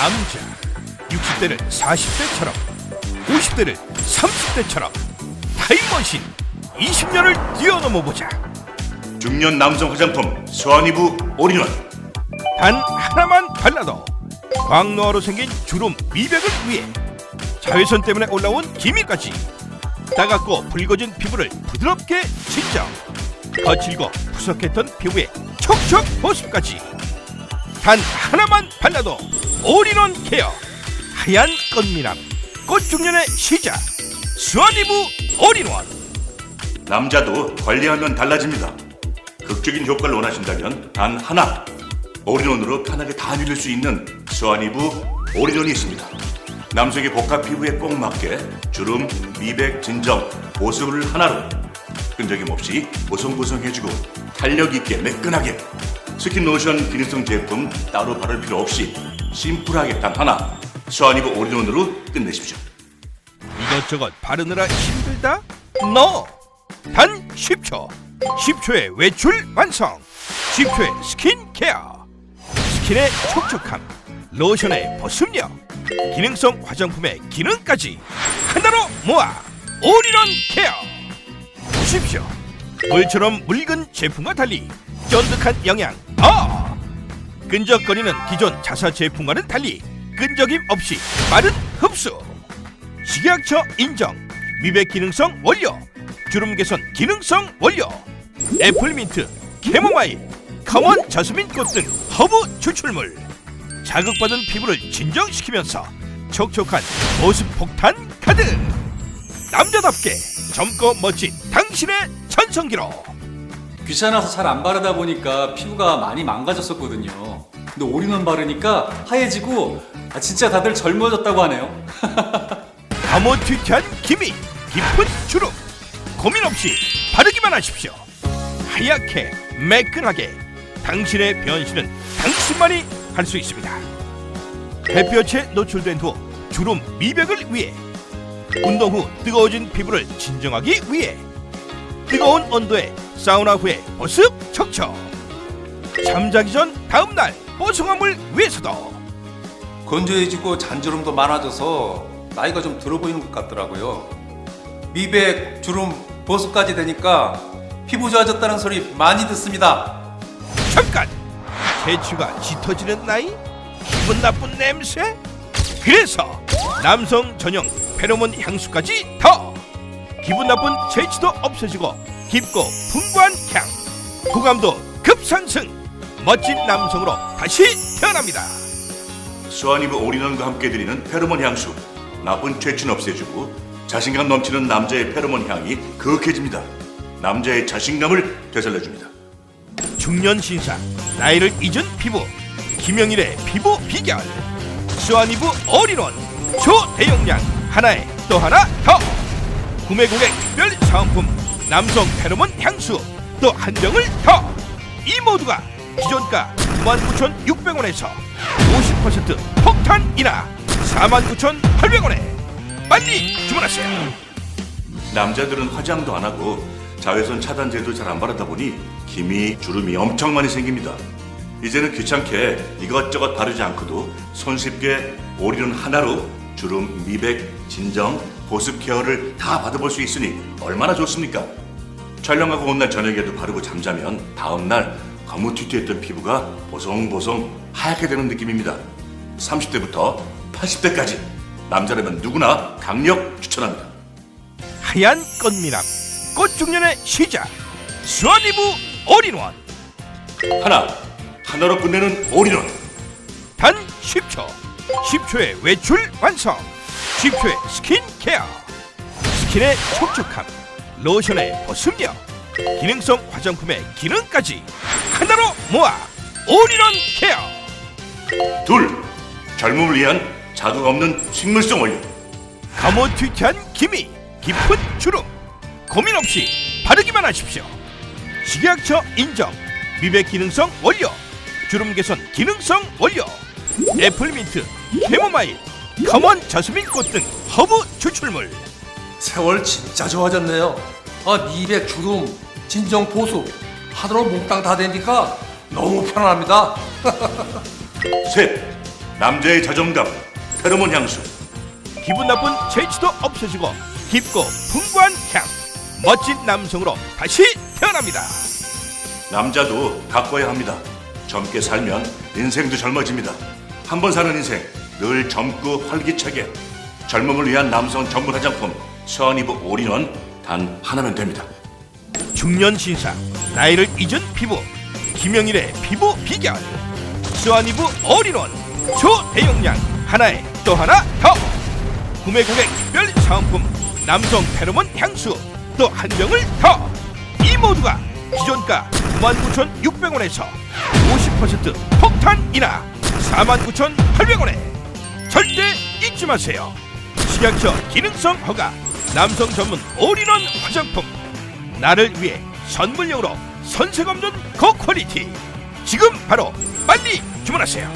남자. 60대를 40대처럼 50대를 30대처럼 타임머신 20년을 뛰어넘어 보자. 중년 남성 화장품 스와니브 올인원. 단 하나만 발라도 광노화로 생긴 주름 미백을 위해 자외선 때문에 올라온 기미까지 따갑고 붉어진 피부를 부드럽게 진정 거칠고 푸석했던 피부에 촉촉 보습까지 단 하나만 발라도 올인원 케어 하얀 꽃미남 꽃중년의 시작 스와니브 올인원 남자도 관리하면 달라집니다. 극적인 효과를 원하신다면 단 하나 올인원으로 편하게 다 누릴 수 있는 스와니브 올인원이 있습니다. 남성의 복합 피부에 꼭 맞게 주름, 미백, 진정, 보습을 하나로 끈적임 없이 보송보송해주고 탄력 있게 매끈하게 스킨 로션 기능성 제품 따로 바를 필요 없이 심플하게 단 하나 스와니브 올인원으로 끝내십시오. 이것저것 바르느라 힘들다? NO! 단 10초 10초의 외출 완성 10초의 스킨케어 스킨의 촉촉함 로션의 보습력 기능성 화장품의 기능까지 하나로 모아 올인원 케어 보십시오 물처럼 묽은 제품과 달리 쫀득한 영양 어! 끈적거리는 기존 자사 제품과는 달리 끈적임 없이 빠른 흡수. 식약처 인정. 미백 기능성 원료. 주름 개선 기능성 원료. 애플민트 캐모마일 커먼 자스민 꽃 등 허브 추출물. 자극받은 피부를 진정시키면서 촉촉한 보습 폭탄 가득 남자답게 젊고 멋진 당신의 전성기로 귀찮아서 잘 안 바르다 보니까 피부가 많이 망가졌었거든요. 근데 올인원 바르니까 하얘지고 아, 진짜 다들 젊어졌다고 하네요. 가모튀튀한 기미 깊은 주름 고민 없이 바르기만 하십시오 하얗게 매끈하게 당신의 변신은 당신만이 할 수 있습니다 햇볕에 노출된 후 주름 미백을 위해 운동 후 뜨거워진 피부를 진정하기 위해 뜨거운 온도에 사우나 후에 보습 척척. 잠자기 전 다음날 뽀송함을 위해서도. 건조해지고 잔주름도 많아져서 나이가 좀 들어 보이는 것 같더라고요. 미백, 주름, 보습까지 되니까 피부 좋아졌다는 소리 많이 듣습니다. 잠깐! 재취가 짙어지는 나이? 기분 나쁜 냄새? 그래서 남성 전용 페로몬 향수까지 더 기분 나쁜 재취도 없어지고 깊고 풍부한 향 호감도 급상승 멋진 남성으로 다시 태어납니다. 스와니브 올인원과 함께 드리는 페로몬 향수. 나쁜 퇴치는 없애주고 자신감 넘치는 남자의 페로몬 향이 그윽해집니다. 남자의 자신감을 되살려줍니다. 중년 신사 나이를 잊은 피부 김영일의 피부 비결. 스와니브 올인원 초대용량 하나에 또 하나 더 구매 고객 특별 사은품 남성 페로몬 향수 또 한 병을 더 이 모두가 기존가 99,600원에서 50% 폭탄 인하 49,800원에 빨리 주문하세요. 남자들은 화장도 안 하고 자외선 차단제도 잘 안 바르다 보니 기미, 주름이 엄청 많이 생깁니다. 이제는 귀찮게 이것저것 바르지 않고도 손쉽게 올인원 하나로 주름, 미백, 진정, 보습 케어를 다 받아볼 수 있으니 얼마나 좋습니까? 촬영하고 온 날 저녁에도 바르고 잠자면 다음날 거무튀튀했던 피부가 보송보송 하얗게 되는 느낌입니다. 30대부터 80대까지 남자라면 누구나 강력 추천합니다. 하얀 꽃미남 꽃중년의 시작 스와니브 올인원 하나, 하나로 끝내는 올인원. 단 10초 10초의 외출 완성 10초의 스킨케어. 스킨의 촉촉함 로션의 보습력 기능성 화장품의 기능까지 하나로 모아 올인원 케어. 둘, 젊음을 위한 자극 없는 식물성 원료. 가모튀튀한 기미 깊은 주름 고민 없이 바르기만 하십시오. 식약처 인정 미백 기능성 원료 주름 개선 기능성 원료 애플민트 캐모마일 커먼 자스민 꽃등 허브 추출물 세월 진짜 좋아졌네요. 아, 미백, 주름, 진정, 보습 하나로 몽땅 다 되니까 너무 편합니다. 셋, 남자의 자존감 페로몬 향수 기분 나쁜 체취도 없어지고 깊고 풍부한 향 멋진 남성으로 다시 태어납니다 남자도 가꿔야 합니다. 젊게 살면 인생도 젊어집니다. 한 번 사는 인생 늘 젊고 활기차게 젊음을 위한 남성 전문 화장품 스와니브 올인원 단 하나면 됩니다. 중년 신사 나이를 잊은 피부 김영일의 피부 비결. 스와니브 올인원 초대용량 하나에 또 하나 더. 구매 가격 특별 사은품 남성 페로몬 향수 또 한 병을 더. 이 모두가 기존가 99,600원에서 50% 폭탄 인하 49,800원에 절대 잊지 마세요. 식약처 기능성 허가 남성 전문 올인원 화장품. 나를 위해 선물용으로 선색 없는 고퀄리티. 지금 바로 빨리 주문하세요